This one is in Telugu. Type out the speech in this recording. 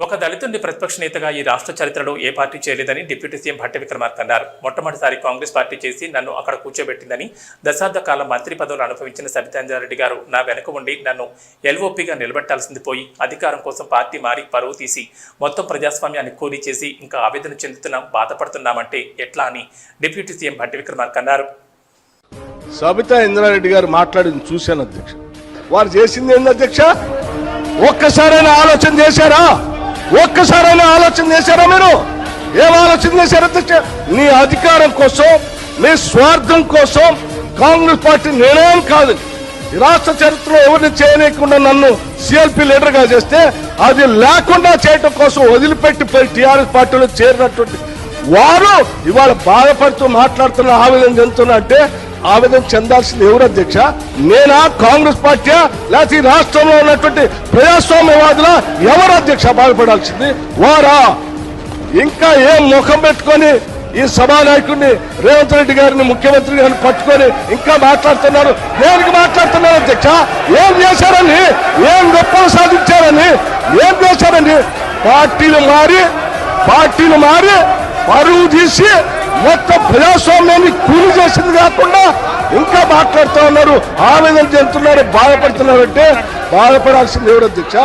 ఒక దళితుడిని ప్రతిపక్ష నేతగా ఈ రాష్ట్ర చరిత్రలో ఏ పార్టీ చేయలేదని డిప్యూటీ సీఎం భట్టి విక్రమార్క అన్నారు. మొట్టమొదటిసారి కాంగ్రెస్ పార్టీ చేసి నన్ను అక్కడ కూర్చోబెట్టిందని దశాబ్ద కాలం మంత్రి పదవులు అనుభవించిన సబితాంజారెడ్డి గారు నా వెనక ఉండి నన్ను ఎల్ఓపీగా నిలబెట్టాల్సింది పోయి అధికారం కోసం పార్టీ మారి పరువు తీసి మొత్తం ప్రజాస్వామ్యాన్ని కూలీ చేసి ఇంకా ఆవేదన చెందుతున్నాం బాధపడుతున్నామంటే ఎట్లా అని డిప్యూటీ సీఎం భట్టి విక్రమార్క అన్నారు. సబితా ఇంద్రారెడ్డి గారు మాట్లాడింది చూశాను అధ్యక్ష. వారు చేసింది ఏంది అధ్యక్ష? ఒక్కసారైనా ఆలోచన చేశారా? ఒక్కసారైనా ఆలోచన చేశారా మీరు? ఏం ఆలోచన చేశారు? అధ్యక్ష నీ అధికారం కోసం నీ స్వార్థం కోసం కాంగ్రెస్ పార్టీ నిర్ణయం కాదు. రాష్ట్ర చరిత్రలో ఎవరిని చేయలేకుండా నన్ను సిఎల్పి లీడర్గా చేస్తే అది లేకుండా చేయటం కోసం వదిలిపెట్టి పోయి టిఆర్ఎస్ పార్టీలో చేరినటువంటి వారు ఇవాళ బాధపడుతూ మాట్లాడుతున్న ఆవేదన చెందుతున్నా అంటే ఆవేదన చెందాల్సింది ఎవరు అధ్యక్ష? నేనా? కాంగ్రెస్ పార్టీయా లేకపోతే ఈ రాష్ట్రంలో ఉన్నటువంటి ప్రజాస్వామ్యవాదుల ఎవరు అధ్యక్ష బాధపడాల్సింది? వారా? ఇంకా ఏం ముఖం పెట్టుకొని ఈ సభానాయకుడిని రేవంత్ రెడ్డి గారిని ముఖ్యమంత్రి గారిని పట్టుకొని ఇంకా మాట్లాడుతున్నారు? దేనికి మాట్లాడుతున్నారు అధ్యక్ష? ఏం చేశారని? ఏం గొప్పలు సాధించారని? ఏం చేశారని? పార్టీలు మారి పార్టీలు మారి పరువు తీసి మొత్తం ప్రజాస్వామ్యాన్ని కూలి చేసింది కాకుండా ఇంకా మాట్లాడుతూ ఉన్నారు. ఆవేదన చెందుతున్నారు బాధపడుతున్నారంటే బాధపడాల్సింది ఎవరు అధ్యక్ష?